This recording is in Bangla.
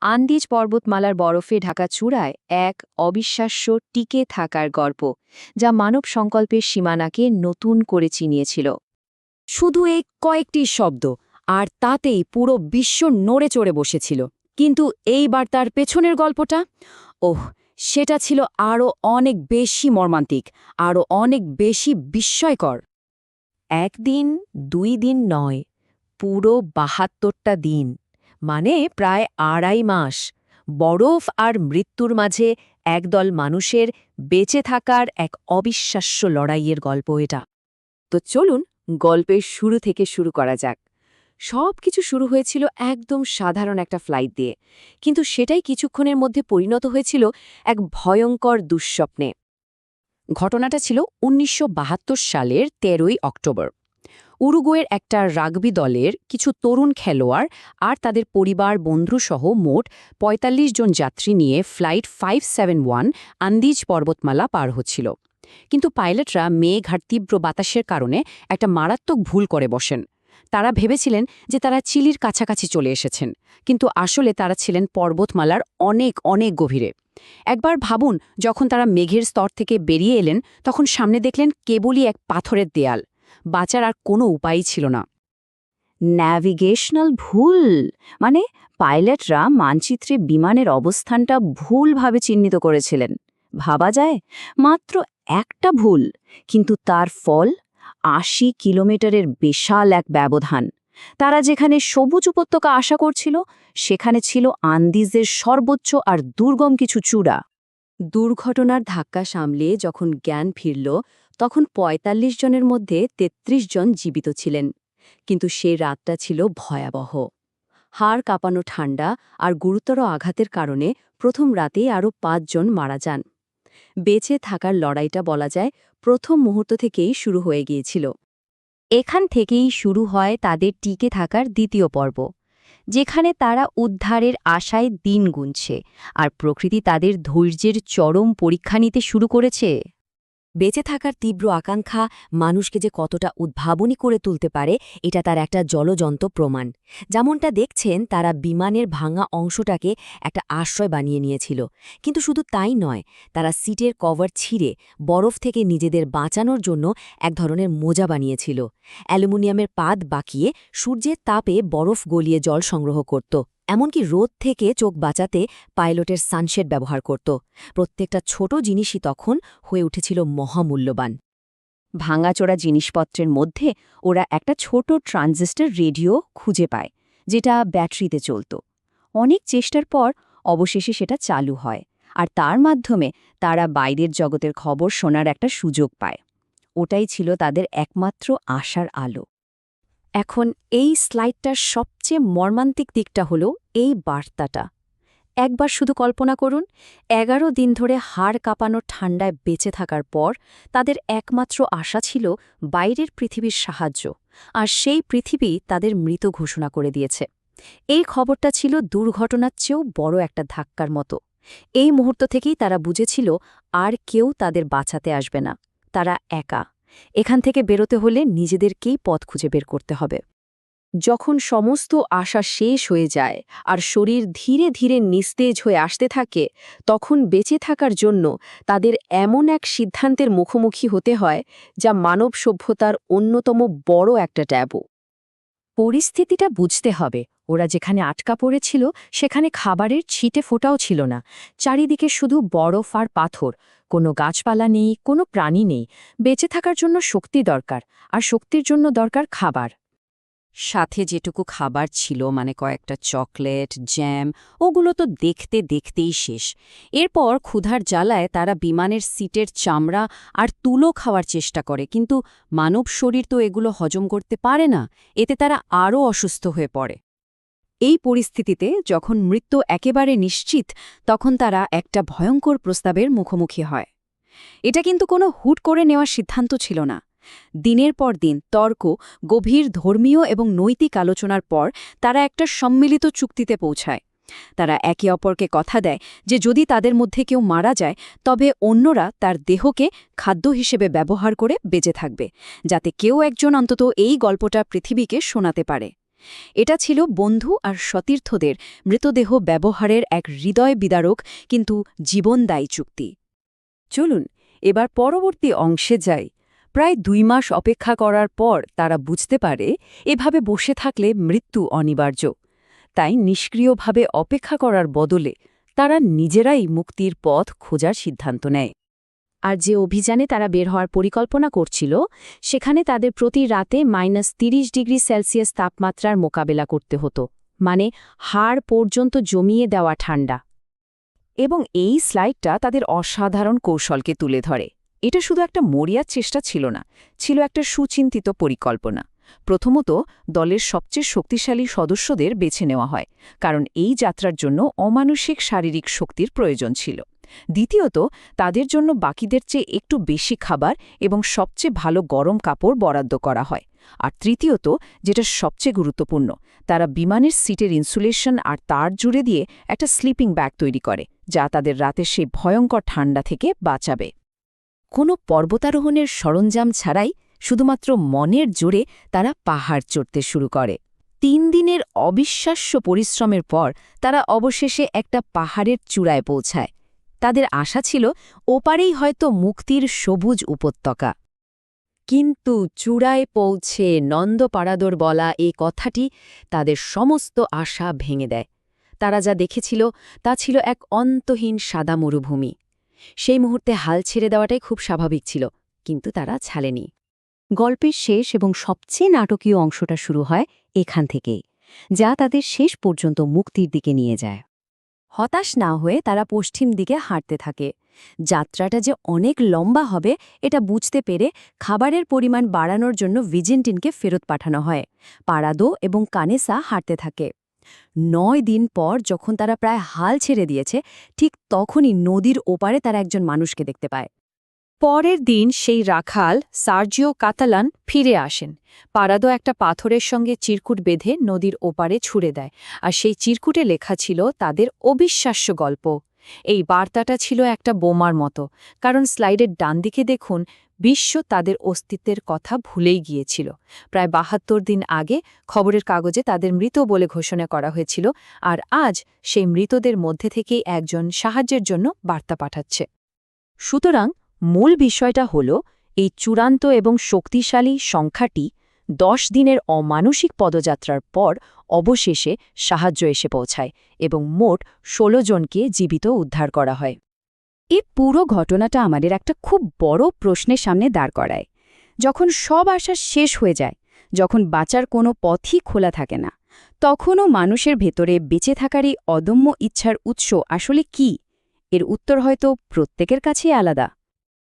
আন্দিজ পর্বতমালার বরফে ঢাকা চূড়ায় এক অবিশ্বাস্য টিকে থাকার গল্প, যা মানব সংকল্পের সীমানাকে নতুন করে চিনিয়েছিল। শুধু এই কয়েকটি শব্দ, আর তাতেই পুরো বিশ্ব নড়ে চড়ে বসেছিল। কিন্তু এইবার তার পেছনের গল্পটা? ওহ, সেটা ছিল আরও অনেক বেশি মর্মান্তিক, আরও অনেক বেশি বিস্ময়কর। একদিন, দুই দিন নয়, পুরো বাহাত্তরটা দিন। মানে প্রায় আড়াই মাস। বরফ আর মৃত্যুর মাঝে একদল মানুষের বেঁচে থাকার এক অবিশ্বাস্য লড়াইয়ের গল্প এটা। তো চলুন গল্পের শুরু থেকে শুরু করা যাক। সব কিছু শুরু হয়েছিল একদম সাধারণ একটা ফ্লাইট দিয়ে। কিন্তু সেটাই কিছুক্ষণের মধ্যে পরিণত হয়েছিল এক ভয়ঙ্কর দুঃস্বপ্নে। ঘটনাটা ছিল উনিশশো বাহাত্তর সালের তেরোই অক্টোবর। উরুগুয়ের একটা রাগবি দলের কিছু তরুণ খেলোয়াড় আর তাদের পরিবার বন্ধুসহ মোট ৪৫ জন যাত্রী নিয়ে flight five seven one Andes পর্বতমালা পার হচ্ছিল। কিন্তু পাইলটরা মেঘ আর তীব্র বাতাসের কারণে একটা মারাত্মক ভুল করে বসেন। তারা ভেবেছিলেন যে তারা চিলির কাছাকাছি চলে এসেছেন, কিন্তু আসলে তারা ছিলেন পর্বতমালার অনেক অনেক গভীরে। একবার ভাবুন, যখন তারা মেঘের স্তর থেকে বেরিয়ে এলেন, তখন সামনে দেখলেন কেবলই এক পাথরের দেয়াল। বাঁচার আর কোনো উপায়ই ছিল না। ন্যাভিগেশনাল ভুল মানে পাইলটরা মানচিত্রে বিমানের অবস্থানটা ভুলভাবে চিহ্নিত করেছিলেন। ভাবা যায়, মাত্র একটা ভুল, কিন্তু তার ফল আশি কিলোমিটারের বিশাল এক ব্যবধান। তারা যেখানে সবুজ উপত্যকা আশা করছিল, সেখানে ছিল আন্দিজের সর্বোচ্চ আর দুর্গম কিছু চূড়া। দুর্ঘটনার ধাক্কা সামলে যখন জ্ঞান ফিরল তখন ৪৫ জনের মধ্যে ৩৩ জন জীবিত ছিলেন, কিন্তু সে রাতটা ছিল ভয়াবহ। হাড় কাঁপানো ঠান্ডা আর গুরুতর আঘাতের কারণে প্রথম রাতেই আরও পাঁচজন মারা যান। বেঁচে থাকার লড়াইটা বলা যায় প্রথম মুহূর্ত থেকেই শুরু হয়ে গিয়েছিল। এখান থেকেই শুরু হয় তাদের টিকে থাকার দ্বিতীয় পর্ব, যেখানে তারা উদ্ধারের আশায় দিন গুনছে আর প্রকৃতি তাদের ধৈর্যের চরম পরীক্ষা নিতে শুরু করেছে। বেঁচে থাকার তীব্র আকাঙ্ক্ষা মানুষকে যে কতটা উদ্ভাবনী করে তুলতে পারে, এটা তার একটা জলজন্ত প্রমাণ। যেমনটা দেখছেন, তারা বিমানের ভাঙা অংশটাকে একটা আশ্রয় বানিয়ে নিয়েছিল। কিন্তু শুধু তাই নয়, তারা সিটের কভার ছিঁড়ে বরফ থেকে নিজেদের বাঁচানোর জন্য এক ধরনের মোজা বানিয়েছিল। অ্যালুমিনিয়ামের পাত বাকিয়ে সূর্যের তাপে বরফ গলিয়ে জল সংগ্রহ করত। এমনকি রোদ থেকে চোখ বাঁচাতে পাইলটের সানশেড ব্যবহার করত। প্রত্যেকটা ছোট জিনিসই তখন হয়ে উঠেছিল মহামূল্যবান। ভাঙাচোরা জিনিসপত্রের মধ্যে ওরা একটা ছোট ট্রানজিস্টর রেডিও খুঁজে পায়, যেটা ব্যাটারিতে চলত। অনেক চেষ্টার পর অবশেষে সেটা চালু হয়, আর তার মাধ্যমে তারা বাইরের জগতের খবর শোনার একটা সুযোগ পায়। ওটাই ছিল তাদের একমাত্র আশার আলো। এখন এই স্লাইডটার সবচেয়ে মর্মান্তিক দিকটা হল এই বার্তাটা। একবার শুধু কল্পনা করুন, এগারো দিন ধরে হাড় কাঁপানো ঠান্ডায় বেঁচে থাকার পর তাদের একমাত্র আশা ছিল বাইরের পৃথিবীর সাহায্য, আর সেই পৃথিবী তাদের মৃত ঘোষণা করে দিয়েছে। এই খবরটা ছিল দুর্ঘটনার চেয়েও বড় একটা ধাক্কার মতো। এই মুহূর্ত থেকেই তারা বুঝেছিল আর কেউ তাদের বাঁচাতে আসবে না, তারা একা। এখান থেকে বেরোতে হলে নিজেদেরকেই পথ খুঁজে বের করতে হবে। যখন সমস্ত আশা শেষ হয়ে যায় আর শরীর ধীরে ধীরে নিস্তেজ হয়ে আসতে থাকে, তখন বেঁচে থাকার জন্য তাদের এমন এক সিদ্ধান্তের মুখোমুখি হতে হয়, যা মানব সভ্যতার অন্যতম বড় একটা ট্যাবু। পরিস্থিতিটা বুঝতে হবে। ওরা যেখানে আটকা পড়েছিল, সেখানে খাবারের ছিটে ফোটাও ছিল না। চারিদিকে শুধু বরফ আর পাথর। কোনো গাছপালা নেই, কোনো প্রাণী নেই। বেঁচে থাকার জন্য শক্তি দরকার, আর শক্তির জন্য দরকার খাবার। সাথে যেটুকু খাবার ছিল মানে কয়েকটা চকলেট, জ্যাম, ওগুলো তো দেখতে দেখতেই শেষ। এরপর ক্ষুধার জ্বালায় তারা বিমানের সিটের চামড়া আর তুলো খাওয়ার চেষ্টা করে, কিন্তু মানব শরীর তো এগুলো হজম করতে পারে না, এতে তারা আরও অসুস্থ হয়ে পড়ে। এই পরিস্থিতিতে যখন মৃত্যু একেবারে নিশ্চিত, তখন তারা একটা ভয়ঙ্কর প্রস্তাবের মুখোমুখি হয়। এটা কিন্তু কোনো হুট করে নেওয়ার সিদ্ধান্ত ছিল না। দিনের পর দিন তর্ক, গভীর ধর্মীয় এবং নৈতিক আলোচনার পর তারা একটা সম্মিলিত চুক্তিতে পৌঁছায়। তারা একে অপরকে কথা দেয় যে যদি তাদের মধ্যে কেউ মারা যায়, তবে অন্যরা তার দেহকে খাদ্য হিসেবে ব্যবহার করে বেঁচে থাকবে, যাতে কেউ একজন অন্তত এই গল্পটা পৃথিবীকে শোনাতে পারে। এটা ছিল বন্ধু আর সতীর্থদের মৃতদেহ ব্যবহারের এক হৃদয় বিদারক কিন্তু জীবনদায়ী চুক্তি। চলুন, এবার পরবর্তী অংশে যাই। প্রায় দুই মাস অপেক্ষা করার পর তারা বুঝতে পারে এভাবে বসে থাকলে মৃত্যু অনিবার্য। তাই নিষ্ক্রিয়ভাবে অপেক্ষা করার বদলে তারা নিজেরাই মুক্তির পথ খোঁজার সিদ্ধান্ত নেয়। আর যে অভিযানে তারা বের হওয়ার পরিকল্পনা করছিল, সেখানে তাদের প্রতি রাতে মাইনাস তিরিশ ডিগ্রি সেলসিয়াস তাপমাত্রার মোকাবেলা করতে হতো মানে হাড় পর্যন্ত জমিয়ে দেওয়া ঠান্ডা। এবং এই স্লাইডটা তাদের অসাধারণ কৌশলকে তুলে ধরে। এটা শুধু একটা মরিয়ার চেষ্টা ছিল না, ছিল একটা সুচিন্তিত পরিকল্পনা। প্রথমত, দলের সবচেয়ে শক্তিশালী সদস্যদের বেছে নেওয়া হয়, কারণ এই যাত্রার জন্য অমানসিক শারীরিক শক্তির প্রয়োজন ছিল। দ্বিতীয়ত, তাদের জন্য বাকিদের চেয়ে একটু বেশি খাবার এবং সবচেয়ে ভালো গরম কাপড় বরাদ্দ করা হয়। আর তৃতীয়ত, যেটা সবচেয়ে গুরুত্বপূর্ণ, তারা বিমানের সিটের ইনসুলেশন আর তার জুড়ে দিয়ে একটা স্লিপিং ব্যাগ তৈরি করে, যা তাদের রাতে সেই ভয়ঙ্কর ঠান্ডা থেকে বাঁচাবে। কোনো পর্বতারোহণের সরঞ্জাম ছাড়াই শুধুমাত্র মনের জোরে তারা পাহাড় চড়তে শুরু করে। তিন দিনের অবিশ্বাস্য পরিশ্রমের পর তারা অবশেষে একটা পাহাড়ের চূড়ায় পৌঁছায়। তাদের আশা ছিল ওপারেই হয়তো মুক্তির সবুজ উপত্যকা। কিন্তু চূড়ায় পৌঁছে নন্দপাড়াদর বলা এই কথাটি তাদের সমস্ত আশা ভেঙে দেয়। তারা যা দেখেছিল তা ছিল এক অন্তহীন সাদা মরুভূমি সেই মুহূর্তে হাল ছেড়ে দেওয়াটাই খুব স্বাভাবিক ছিল, কিন্তু তারা ছালেনি গল্পের শেষ এবং সবচেয়ে নাটকীয় অংশটা শুরু হয় এখান থেকেই, যা তাদের শেষ পর্যন্ত মুক্তির দিকে নিয়ে যায়। হতাশ না হয়ে তারা পশ্চিম দিকে হাঁটতে থাকে। যাত্রাটা যে অনেক লম্বা হবে, এটা বুঝতে পেরে খাবারের পরিমাণ বাড়ানোর জন্য ভিজেন্টিনকে ফেরত পাঠানো হয়। পারাদো এবং কানেসা হাঁটতে থাকে। নয় দিন পর যখন তারা প্রায় হাল ছেড়ে দিয়েছে, ঠিক তখনই নদীর ওপারে তারা একজন মানুষকে দেখতে পায়। পরের দিন সেই রাখাল, সার্জিও কাতালান ফিরে আসেন। পারাদো একটা পাথরের সঙ্গে চিরকুট বেঁধে নদীর ওপারে ছুড়ে দেয় আর সেই চিরকুটে লেখা ছিল তাদের অবিশ্বাস্য গল্প। এই বার্তাটা ছিল একটা বোমার মতো। কারণ স্লাইডের ডান দিকে দেখুন বিশ্ব তাদের অস্তিত্বের কথা ভুলেই গিয়েছিল। প্রায় বাহাত্তর দিন আগে খবরের কাগজে তাদের মৃত বলে ঘোষণা করা হয়েছিল আর আজ সেই মৃতদের মধ্যে থেকেই একজন সাহায্যের জন্য বার্তা পাঠাচ্ছে। সুতরাং মূল বিষয়টা হল, এই চূড়ান্ত এবং শক্তিশালী সংখ্যাটি দশ দিনের অমানসিক পদযাত্রার পর অবশেষে সাহায্য এসে পৌঁছায় এবং মোট ১৬ জনকে জীবিত উদ্ধার করা হয়। এই পুরো ঘটনাটা আমাদের একটা খুব বড় প্রশ্নের সামনে দাঁড় করায়। যখন সব আশা শেষ হয়ে যায়, যখন বাঁচার কোনো পথই খোলা থাকে না, তখনও মানুষের ভেতরে বেঁচে থাকার এই অদম্য ইচ্ছার উৎস আসলে কি? এর উত্তর হয়তো প্রত্যেকের কাছেই আলাদা।